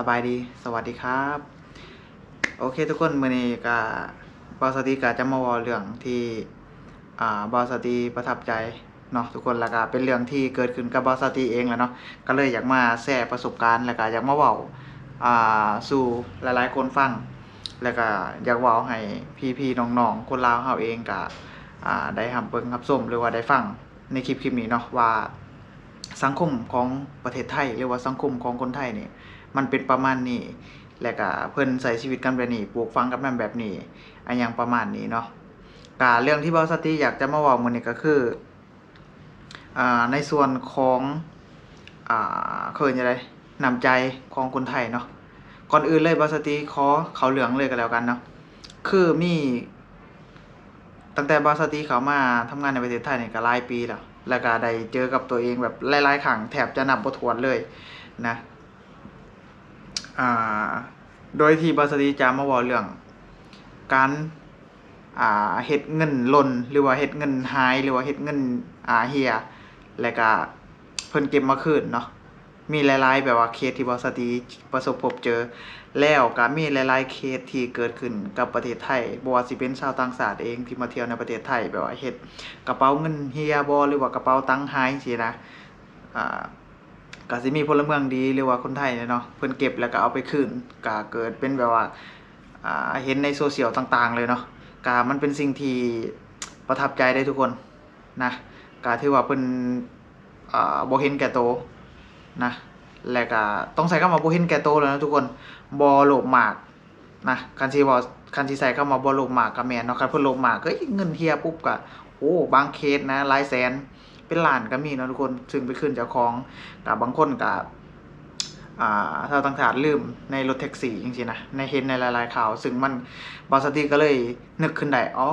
สบายดี สวัสดีครับ โอเคทุกคนมื้อนี้ก็บอสตีก็จะมาว้าเรื่องที่อ่าบอสตีประทับใจเนาะทุกคนแล้วก็เป็นเรื่องที่เกิดขึ้นกับบอสตีเองแหละเนาะก็เลยอยากมาแชร์ประสบการณ์แล้วก็อยากมาเว้าอ่าสู่หลายๆ คนฟัง แล้วก็อยากเว้าให้พี่ๆน้องๆคนลาวเฮาเองก็อ่าได้รับเบิ่งรับชมหรือว่าได้ฟังในคลิปคลิปนี้เนาะว่าสังคมของประเทศไทยหรือว่าสังคมของคนไทยเนี่ย มันเป็นประมาณนี้ และก็เพิ่นใช้ชีวิตกันแบบนี้ปลูกฝังกันมาแบบนี้อันยังประมาณนี้เนาะกาเรื่องที่เบาสติอยากจะมาเว้ามื้อนี้ก็คืออ่าในส่วนของอ่าเขาเรียกจังไดน้ำใจของคนไทยเนาะก่อนอื่นเลยเบาสติขอเขาเรื่องเลยก็แล้วกันเนาะคือมีตั้งแต่บาสติเขามาทำงานในประเทศไทยเนี่ยก็หลายปีแล้ว แล้วก็ได้เจอกับตัวเองแบบหลายๆครั้งแทบจะนับบ่ถ้วนเลยนะ อ่าโดยที่บาสติจะมาว้าเรื่อง การอ่าเฮ็ดเงินหล่นหรือว่าเฮ็ดเงินหายหรือว่าเฮ็ดเงินอ่าเหี่ยแล้วก็เพิ่นเก็บมาคืนเนาะมีหลาย ๆ แบบว่าเคสที่บาสติประสบพบเจอ แล้วก็มีหลาย ๆ เคสที่เกิดขึ้นกับประเทศไทยบ่ว่าสิเป็นชาวต่างชาติเองที่มาเที่ยวในประเทศไทยแบบว่าเฮ็ดกระเป๋าเงินเหี่ยบ่หรือว่ากระเป๋าตังค์หายจังซี่นะอ่า ก็สิมีพลเมืองดีหรือว่าคนไทยเนาะเพิ่นเก็บแล้วก็เอาไปคืนก็เกิดเป็นแบบว่าเห็นในโซเชียลต่างๆ เลยเนาะก็มันเป็นสิ่งที่ประทับใจได้ทุกคนนะก็ถือว่าเพิ่นอ่าบ่เห็นแก่โตนะแล้วก็ต้องใช้คำว่าบ่เห็นแก่โตแล้วนะทุกคนบ่โลภมากนะคันสิเว้าคันสิใช้คำว่าบ่โลภมากก็แม่นเนาะคันเพิ่นโลภมากเอ้ยเงินเหี่ยปุ๊บก็โอ้บางเคสนะหลายแสน เป็นล้านก็มีนะทุกคนซึ่งไปขึ้นเจ้าของกับางคนก็อ่าชาวต่างชาติลืมในรถแท็กซี่จริงๆนะในเห็นในหลายๆข่าว ซึ่งมันบอสตีก็เลยนึกขึ้นได้อ๋อ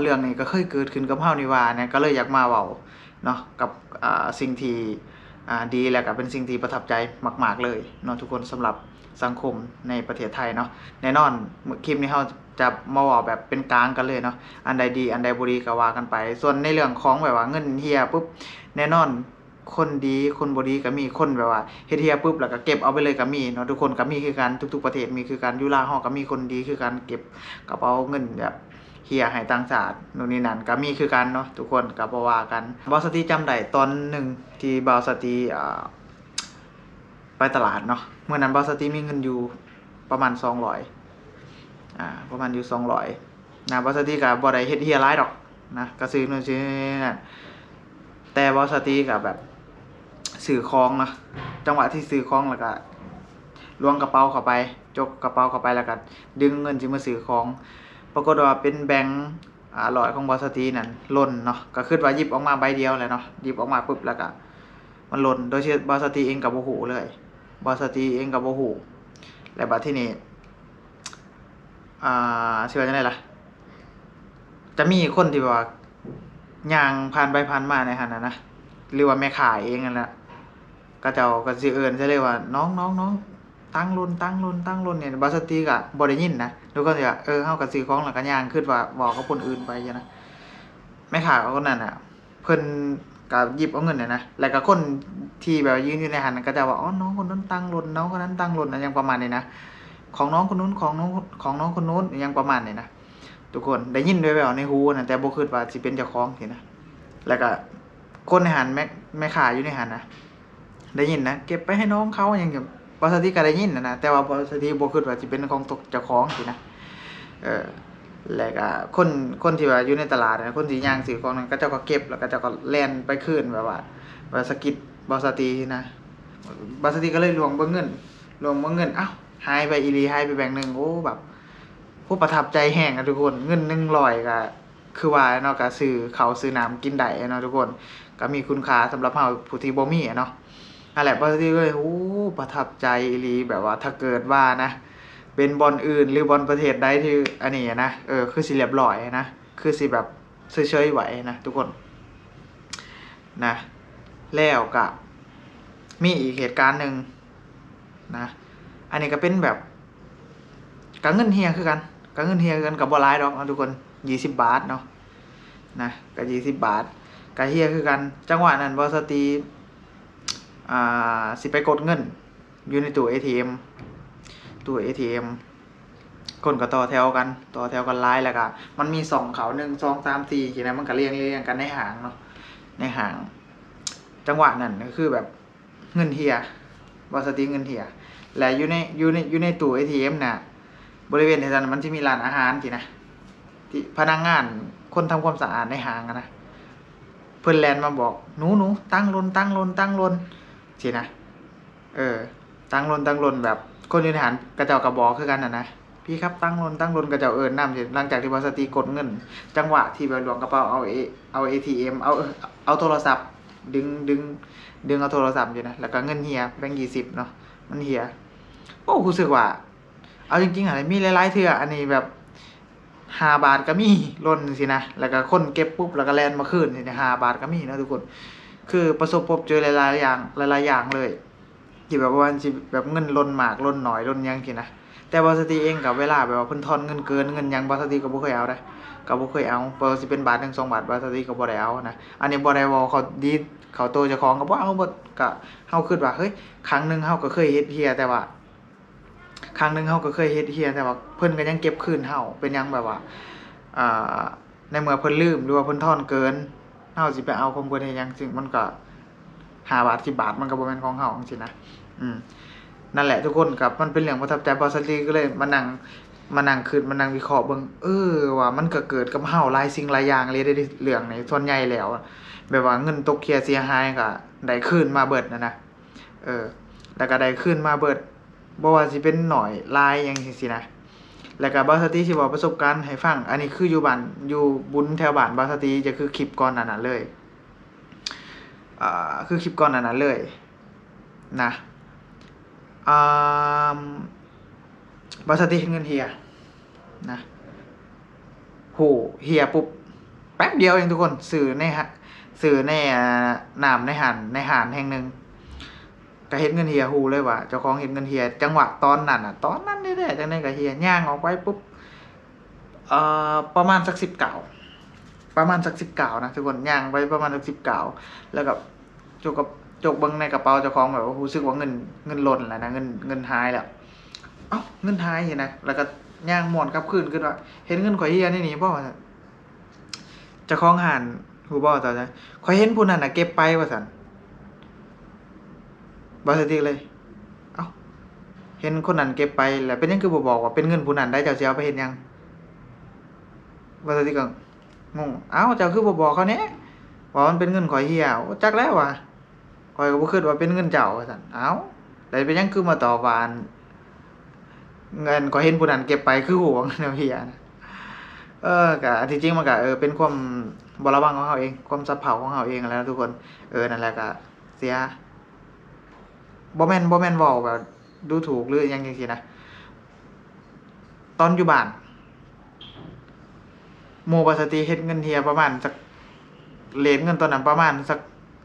เรื่องนี้ก็เคยเกิดขึ้นกับเฮานี่ว่าเนี่ยก็เลยอยากมาเว้าเนาะกับอ่าสิ่งที่ ดีแล้วก็เป็นสิ่งที่ประทับใจมาก ๆ เลยเนาะทุกคนสำหรับสังคมในประเทศไทยเนาะแน่นอนคลิปนี้เฮาจะมาเว้าแบบเป็นกลางกันเลยเนาะอันใดดีอันใดบ่ดีก็ว่ากันไป ส่วนในเรื่องของแบบว่าเงินเหี่ยปุ๊บแน่นอนคนดีคนบดีก็มีคนแบบว่าเฮเทียปุ๊บแล้วก็เก็บเอาไปเลยก็มีเนาะทุกคนก็มีคือกันทุก ๆ ประเทศมีคือกันยู่ลาวเฮาก็มีคนดีคือกันเก็บกระเป๋าเงินแบบ เหี่ยให้ต่างชาตินู่นนี่นั่นก็มีคือกันเนาะทุกคนก็บ่ว่ากันบ่าวสติจำได้ตอนหนึ่งที่บ่าวสติอ่าไปตลาดเนาะเมื่อนั้นบ่าวสติมีเงินอยู่ประมาณ200อ่าประมาณอยู่200นะบ่าวสติก็บ่ได้เฮ็ดเหี่ยหลายดอกนะก็ซื้อนู่นซื้อนี่นั่นแต่บอสตีกับแบบสื่อคล้องเนาะจังหวะที่ซื้อคล้องแล้วก็ล้วงกระเป๋าเข้าไป จกกระเป๋าเข้าไปแล้วก็ดึงเงินสิมาซื้อของ ปรากฏว่าเป็นแบงค์อ่าร้อยของบอสตีนั่นล่นเนาะก็คิดว่าหยิบออกมาใบเดียวแหละเนาะหยิบออกมาปุ๊บแล้วก็มันล่นโดยที่บอสตีเองก็บ่ฮู้เลยบอสตีเองก็บ่ฮู้แล้วบัดที่นี้อ่าสิว่าจังได๋ล่ะ จะมีคนที่แบบว่าย่างผ่านไปผ่านมาในหันนะนะหรือว่าแม่ขายเองนั่นแหละก็จ้าก็สิเอิ้นซะเลยกว่าน้องน้องน้อง ตั้งรุ่นตั้งรุ่นตั้งรุ่นเนี่ยบาสติก็บ่ได้ยินนะทุกคนสิว่าเออเฮาก็ซื้อของแล้วก็ย่างคิดว่าบอกกับคนอื่นไปนะแม่ค้าคนนั้นน่ะ เพิ่นก็หยิบเอาเงินน่ะนะแล้วก็คนที่แบบยืนอยู่ในหันก็จะว่าอ๋อน้องคนนั้นตั้งรุ่นน้องคนนั้นตั้งรุ่นะย่างประมาณนี้นะของน้องคนนู้นของน้องของน้องคนนู้นย่างประมาณนี้นะทุกคนได้ยินด้วยแววในหูนะแต่บ่คิดว่าสิเป็นเจ้าของสินะแล้วก็คนในหันแม่แม่ค้าอยู่ในหันนะได้ยินนะเก็บไปให้น้องเขาอย่างเงี้ย บริษัทที่ก็ได้ยินนะนะแต่ว่าบริษัทที่บ่คิดว่าสิเป็นของตกเจ้าของสินะเออแล้วก็คนคนที่ว่าอยู่ในตลาดนะคนที่ย่างซื้อของนั้นก็เจ้าก็เก็บแล้วก็เจ้าก็แล่นไปคืนแบบว่าว่าสกิดบริษัทที่นะบริษัทที่ก็เลยลวงเบิ่งเงินลวงเบิ่งเงินอ้าวหายไปอีหลีหายไปแบงหนึ่งโอ้แบบผู้ประทับใจแห้งอะทุกคนเงินหนึ่งร้อยก็คือว่าเนาะก็ซื้อเขาซื้อน้ำกินได้เนาะทุกคน ก็มีคุณค่าสำหรับเฮาผู้ที่บ่มีเนาะ นั่นแหละบางทีก็เลยโอ้ประทับใจอีลีแบบว่าถ้าเกิดว่านะ เป็นบอลอื่นหรือบอลประเทศใดที่อันนี้นะเออคือสิเรียบร้อยนะคือสิแบบเฉยๆไหวนะทุกคนนะแล้วก็มีอีกเหตุการณ์หนึ่งนะ อันนี้ก็เป็นแบบกะเงินเฮียคือกันกะเงินเฮียกันกับบ่หลายดอกนะทุกคนยี่สิบบาทเนาะนะก็ยี่สิบบาทกะเฮียคือกัน จังหวะนั้นบอสตี อ่าสิไปกดเงิน อยู่ในตู้ ATM ตู้ ATM คนก็ต่อแถวกัน ต่อแถวกันหลายแล้วก็มันมีสองเขาหนึ่งสองสามสี่ทีนะมันก็เรียงเรียงกันในหางเนาะในหาง จังหวะนั้นก็คือแบบเงินเฮียบอสติเงินเฮียและอยู่ในอยู่ในอยู่ในตู้ ATM น่ะบริเวณแถวนั้นมันจะมีร้านอาหารทีนะที่พนักงานคนทำความสะอาดในห้างนะเพื่อนแลนมาบอกหนูหนูตั้งลนตั้งลนตั้งลนทีนะ เออ ตั้งลนตั้งลนแบบ คนยู่ในหารกระเจ้ากระบอกคือกันนะนะพี่ครับตั้งลนตั้งลนกระเจ้าเอิญน้ำสิหลังจากที่บอสตีกดเงิน จังหวะที่ไปหลวงกระเป๋าเอาเอเอาเอทีเอ็มเอาเอาโทรศัพท์ ดึงดึงดึงเอาโทรศัพท์อยู่นะแล้วก็เงินเฮียแบงค์ยี่สิบเนาะมันเฮียโอ้รู้สึกว่า เอาจริงๆอะมีหลายๆเทืออันนี้แบบห้าบาทก็มีล่นสินะแล้วก็คนเก็บปุ๊บแล้วก็แลนมาคืนสินะห้าบาทก็มีนะทุกคน คือประสบพบเจอหลายๆอย่างหลายๆอย่างเลยที่แบบว่าสิแบบเงินล่นหมากล่นหน่อยล่นยังสินะแต่บอสตีเองกับเวลาแบบว่าเพิ่นทอนเงินเกินเงินยังบอสตีก็บ่เคยเอาได้ก็บ่เคยเอาเปิดสิเป็นบาทหนึ่งสองบาทบอสตีก็บ่ได้เอานะอันนี้บ่ได้ว้าเขาดีเขาโตเจ้าของก็บ่เอาบ่ก็เฮาคิดว่าเฮ้ยครั้งหนึ่งเฮาก็เคยเฮ็ดเฮียแต่ว่า ครั้งหนึ่งเฮาก็เคยเฮ็ดเฮียแต่ว่าเพิ่นก็ยังเก็บคืนเฮาเป็นยังแบบว่าอ่าในเมื่อเพิ่นลืมหรือว่าเพิ่นทอนเกิน เฮาสิไปเอาของเพิ่นเฮ็ดหยังซึ่งมันก็5บาท10บาทมันก็บ่แม่นของเฮาจังซี่นะอืมนั่นแหละทุกคนกับมันเป็นเรื่องประทับใจบอสลีก็เลยมานั่งมานั่งคิดมานั่งวิเคราะห์เบิ่งเออว่ามันก็เกิดกับเฮาหลายสิ่งหลายอย่างเลยได้เรื่องในส่วนใหญ่แล้วอะแบบว่าเงินตกเคลียร์เสียหายก็ได้คืนมาเบิดนะนะเออ แล้วก็ได้คืนมาเบิดบ่ว่าสิเป็นหน่อยลายยังจังซี่นะ แล้วก็บาสติสิเว้าประสบการณ์ให้ฟัง อันนี้คืออยู่บ้านอยู่บุญแถวบ้านบาสติจะคือคลิปก่อนน้านั้นเลยอ่าคือคลิปก่อนน้านั้นเลยนะอ่าบาสติเงินเฮียนะโหเฮียปุ๊บแป๊บเดียวเองทุกคนสื่อในฮะสื่อในอ่าน้ำในหันในหานแห่งหนึ่ง ก็เห็นเงินเฮียฮูเลยว่าเจ้าของเห็นเงินเฮียจังหวะตอนนั้นอะ ตอนนั้นนี่แหละจังได๋ก็เฮียย่างออกไปปุ๊บเอ่อประมาณสักสิบเก่าประมาณสักสิบเก่านะทุกคนย่างไปประมาณสักสิบเก่าแล้วก็จกกับจกบิ่งในกระเป๋าเจ้าของแบบว่ารู้สึกว่าเงินเงินหล่นแล้วนะเงินเงินหายแล้วเอ้าเงินหายเห็นนะแล้วก็ย่างหม่วนกลับคืนขึ้นว่าเห็นเงินข่อยเฮียนี่นี่บ่ว่าซั่นเจ้าของหานฮู้บ่ตอนนั้นข่อยเห็นผู้นั้นน่ะเก็บไปว่าซั่น บาสติกเลย เอ้า เห็นคนนั้นเก็บไปแล้วเป็นยังคือบ่บอกว่าเป็นเงินผู้นั้นได้เจ้าสิเอาไปเฮ็ดหยังบาสติกก็งงเอ้าเจ้าคือบ่บอกเขาแหน่ว่ามันเป็นเงินข่อยเหี่ยวจักแล้วว่ะข่อยก็บ่คิดว่าเป็นเงินเจ้าสั่นเอ้าแล้วเป็นยังคือมาต่อบว่านเงินข่อยเห็นผู้นั้นเก็บไปคือหัวงนเอาเหี่ยนะเออก็อันที่จริงมันก็เออเป็นความบระวังของเฮาเอง ความสับเพร่าของเฮาเองนั่นแหละทุกคน เออ นั่นแหละก็เสีย บ่แม่นบ่แม่นเว้าแบบ ดูถูกหรือยังจังซี่นะ ตอนอยู่บ้านหมู่บาสติเฮ็ดเงินเฮียประมาณสักเหรียญเงินตอนนั้นประมาณสัก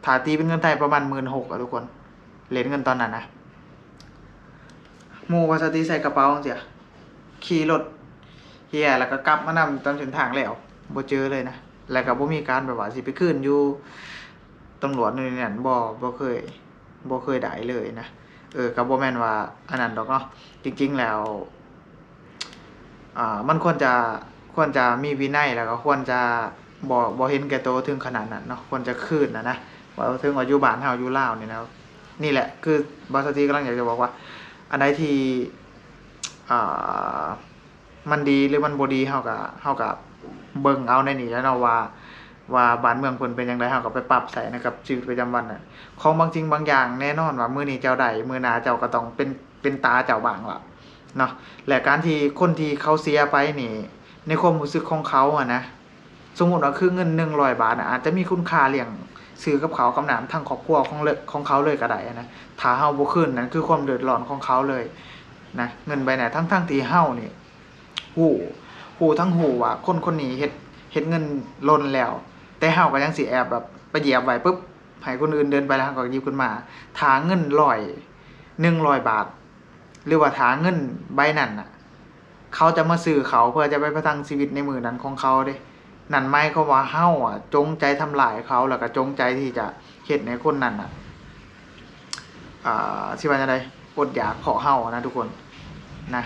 ถาตีเป็นเงินไทยประมาณ16,000อะทุกคนเหรียญเงินตอนนั้นนะหมู่บาสติใส่กระเป๋าจังซี่ขี่รถเฮียแล้วก็กลับมานำตอนถึงทางแล้วบ่เจอเลยนะแล้วก็บ่มีการแบบว่าสิไปคืนอยู่ตำรวจนู่นนี่นั่นบ่บ่เคย บ่เคยได้เลยนะ เออก็บ่แมนว่าอันนั้นดอกเนาะจริง ๆ แล้ว อ่า มันควรจะควรจะมีวินัยแล้วก็ควรจะบ่บ่เห็นแก่ตัวถึงขนาดนั้นเนาะควรจะคืนนะนะว่าถึงว่าอยู่บ้านเฮาอยู่ลาวนี่นะนี่แหละ คือบาสติกำลังอยากจะบอกว่า อันใดที่อ่ามันดีหรือมันบ่ดีเฮาก็เฮาก็เบิ่งเอาในนี้แล้วเนาะว่า ว่าบ้านเมืองเพิ่นเป็นจังไดเฮาก็ไปปรับใช้นะครับชีวิตประจำวันน่ะของบางจริงบางอย่างแน่นอนว่ามื้อนี้เจ้าได้มื้อหน้าเจ้าก็ต้องเป็นเป็นตาเจ้าบางล่ะเนาะและการที่คนที่เขาเสียไปนี่ในความรู้สึกของเขาอะนะสมมติว่าคือเงิน100บาทน่ะอาจจะมีคุณค่าเลี้ยงซื้อกับเขากับน้ำทั้งครอบครัวของเลของเขาเลยก็ได้อะนะถ้าเฮาบ่คืนนั่นคือความเดือดร้อนของเขาเลยนะเงินใบนั้นทั้งที่เฮานี่ฮู้ฮู้ทั้งฮู้ว่าคนคนนี้เฮ็ดเฮ็ดเงินล่นแล้ว แต่เฮาก็ยังสิแอบแบบไปเหยียบไว้ปุ๊บให้คนอื่นเดินไปแล้วก็หยิบขึ้นมาถาเงินร้อยหนึ่งร้อยบาท หรือว่าถาเงินใบนั้นน่ะ เขาจะมาซื้อเขาเพื่อจะไปประทังชีวิตในมือนั้นของเขาเด้นั่นหมายควาว่าเฮาอะ จงใจทำลายเขาแล้วก็จงใจที่จะเฮ็ดในคนนั้นน่ะอ่าสิว่าจังไดอดอยากขอเฮานะทุกคนนะ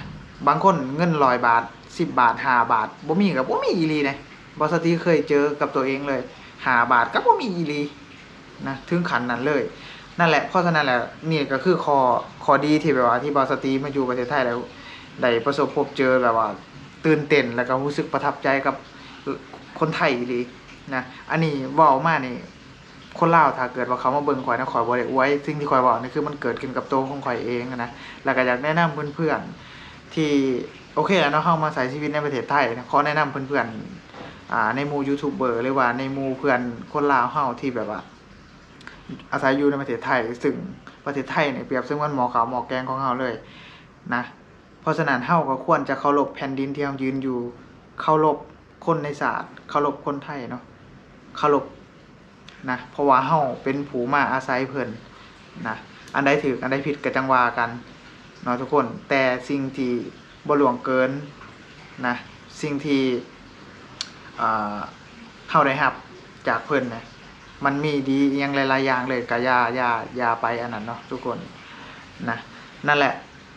บางคนเงินร้อยบาทสิบบาทห้าบาทบ่มีกับบ่มีอีหลีนะ บอสตีเคยเจอกับตัวเองเลย หาบาทก็บ่มีอีลีนะถึงขันนั้นเลย นั่นแหละเพราะฉะนั้นแหละนี่ก็คือคอคอดีที่แบบว่าที่บอสตีมาอยู่ประเทศไทยแล้วได้ประสบพบเจอแบบว่า ตื่นเต้นแล้วก็รู้สึกประทับใจกับคนไทยอีหลีนะอันนี้เว้ามานี่คนเล่าถ้าเกิดว่าเขามาเบิ่งข่อยนะข่อยบ่ได้อวยสิ่งที่ข่อยบอกนี่คือมันเกิดขึ้นกับตัวของข่อยเองนะแล้วก็อยากแนะนำเพื่อนๆที่โอเคแล้วเนาะเฮามาใช้ชีวิตในประเทศไทยนะขอแนะนำเพื่อนๆ อ่าในหมู่ยูทูบเบอร์หรือว่าในหมู่เพื่อนคนลาวเฮาที่แบบว่า อาศัยอยู่ในประเทศไทยซึ่งประเทศไทยเนี่ยเปรียบเสมือนหมอขาวหมอแกงของเฮาเลยนะเพราะฉะนั้นเฮาก็ควรจะเคารพแผ่นดินที่เฮายืนอยู่เคารพคนในศาสตร์เคารพคนไทยเนาะเคารพนะเพราะว่าเฮาเป็นผู้มาอาศัยเพิ่นนะอันใดถูกอันใดผิดก็จังวากันเนาะทุกคนแต่สิ่งที่บ่หลวงเกินนะสิ่งที่ เฮาได้ครับ จากเพิ่อนนะมันมีดีอหยังหลายๆอย่างเลยก็อย่ายายาไปอันนั้นเนาะทุกคนนะนั่นแหละ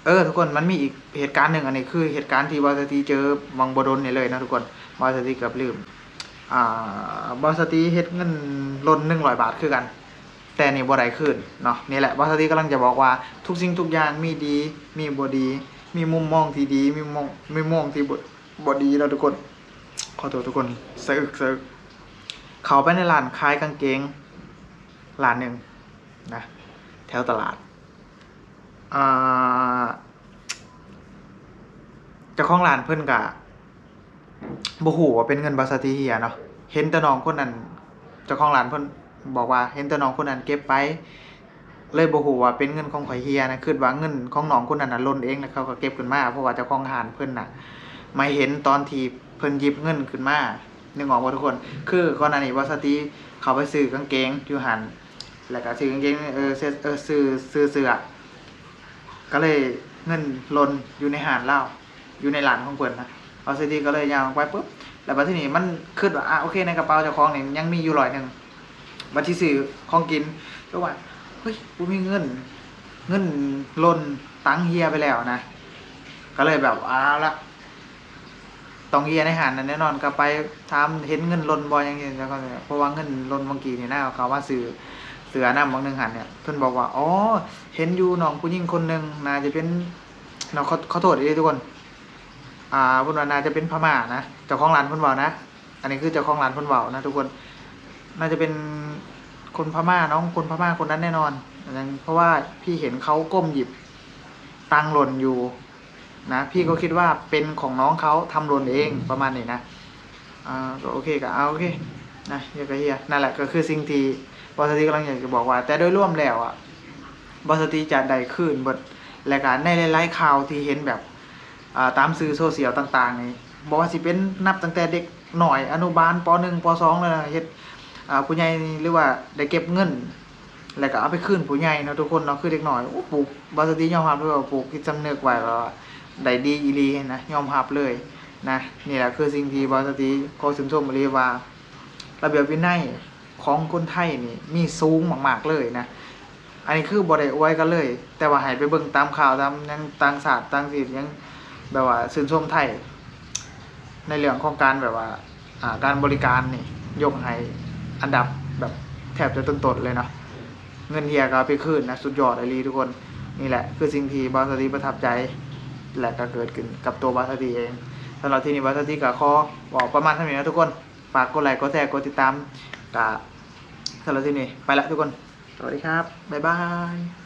เออ ทุกคนมันมีอีกเหตุการณ์หนึ่งอันนี้คือเหตุการณ์ที่บอสตีเจอวังบดลนี่ยเลยนะทุกคนบอสตีเกือบลืมอ่าบอสตีเฮ็ดเงินลนหนึ่งร้อยบาทคือกัน แต่นี่บ่ได้คืนเนาะนี่แหละบอสตีกำลังจะบอกว่าทุกสิ่งทุกอย่างมีดี มีบ่ดี มีมุมมองที่ดี มีมุมมองมีมุมมองที่บ่ดีแล้วทุกคน ขอโทษทุกคนสะอึกสะอึกเขาไปในร้านขายกางเกงร้านหนึ่งนะแถวตลาดอ่าเจ้าของร้านเพิ่อนกะบ่ฮู้ว่าเป็นเงินบาสติเฮียเนาะเห็นแต่น้องคนนั้นเจ้าของร้านเพิ่นบอกว่า เห็นแต่น้องคนนั้นเก็บไป เลยบ่ฮู้ว่าเป็นเงินของข่อยเฮียนะคิดว่าเงินของน้องคนนั้นน่ะหล่นเองแล้วเขาก็เก็บขึ้นมาเพราะว่าเจ้าของร้านเพิ่นน่ะ มาเห็นตอนที่ เพิ่นยิบเงินขึ้นมานึกออกบ่ทุกคน คือก่อนหน้านี้วาสติเขาไปซื้อกางเกงอยู่หันแล้วก็ซื้อกางเกงเออเออซื้อซื้อเสื้อก็เลยเงินลนอยู่ในหานเหล้าอยู่ในร้านของเพิ่นนะวาสติก็เลยยาวไปปุ๊บแล้วบัดทีนี้มันคิดว่าอะโอเคในกระเป๋าเจ้าของนี่ยังมีอยู่ร้อยหนึงบัดที่ซื้อของกินก็ว่าเฮ้ยกูมีเงิน เงินลนตังเฮียไปแล้วนะก็เลยแบบเอาวละ ต้องเฮียในหารนั่นแน่นอนก็ไปถามเห็นเงินหลนบ่อยังเงี้ยแล้วก็เนี่ยเพราะว่าเงินหลนบางกีเนี่ยนะเขาว่าซื้อเสือน้ำบางหนึ่งหันเนี่ยเพิ่นบอกว่าอ๋อเห็นอยู่น้องผู้หญิงคนหนึ่งนาจะเป็นน้องขอขอโทษด้วยทุกคน อ่าพิ่นว่าน่าจะเป็นพม่านะเจ้าของร้านพิ่นเว้านะอันนี้คือเจ้าของร้านพิ่นเว้านะ ทุกคนน่าจะเป็นคนพม่าน้องคนพม่าคนนั้นแน่นอนอันนั้นเพราะว่าพี่เห็นเขาก้มหยิบตังหล่นอยู่ นะพี่ก็คิดว่าเป็นของน้องเขาทำหล่นเองประมาณนี้นะอ่าก็โอเคก็เอาโอเคนะเฮียก็เฮียนั่นแหละก็คือสิ่งที่บอสตีกำลังอยากจะบอกว่า แต่โดยรวมแล้วอะบอสตีจะได้คืนบดรายการในหลายๆข่าวที่เห็นแบบอ่าตามสื่อโซเชียลต่างๆนี่บอกว่าสิเป็นนับตั้งแต่เด็กหน่อยอนุบาลป .1 ป .2 เลยนะเฮ็ดอ่าผู้ใหญ่หรือว่าได้เก็บเงิน แล้วก็เอาไปคืนผู้ใหญ่เนาะทุกคนเนาะคือเด็กหน่อยโอ้ปลูกบอสตียอมรับเลยว่าปลูกคิดสำเนึกไว้ว่า ได้ดีอีหลีนะยอมรับเลยนะนี่แหละคือสิ่งที่บอสติขอชื่นชมเลยว่าระเบียบวินัยของคนไทยนี่มีสูงมากๆเลยนะอันนี้คือบ่ได้อวยกันเลย แต่ว่าให้ไปเบิ่งตามข่าวตามยังต่างศาสตร์ต่างสิยังแบบว่าชื่นชมไทย ในเรื่องของการแบบว่าการบริการนี่ยกให้อันดับแบบแทบจะต้นๆเลยเนาะเงินเฮียก็เอาไปคืนนะสุดยอดเลยทุกคนนี่แหละ คือสิ่งที่บอสติประทับใจ และก็เกิดขึ้นกับตัวบาสตีเองสำหรับที่นี้บาสตีกับข้อบอกประมาณเท่านี้นะทุกคนฝากกดไลค์กดแชร์กดติดตามกับสำหรับที่นี้ไปละทุกคน สวัสดีครับ บ๊ายบาย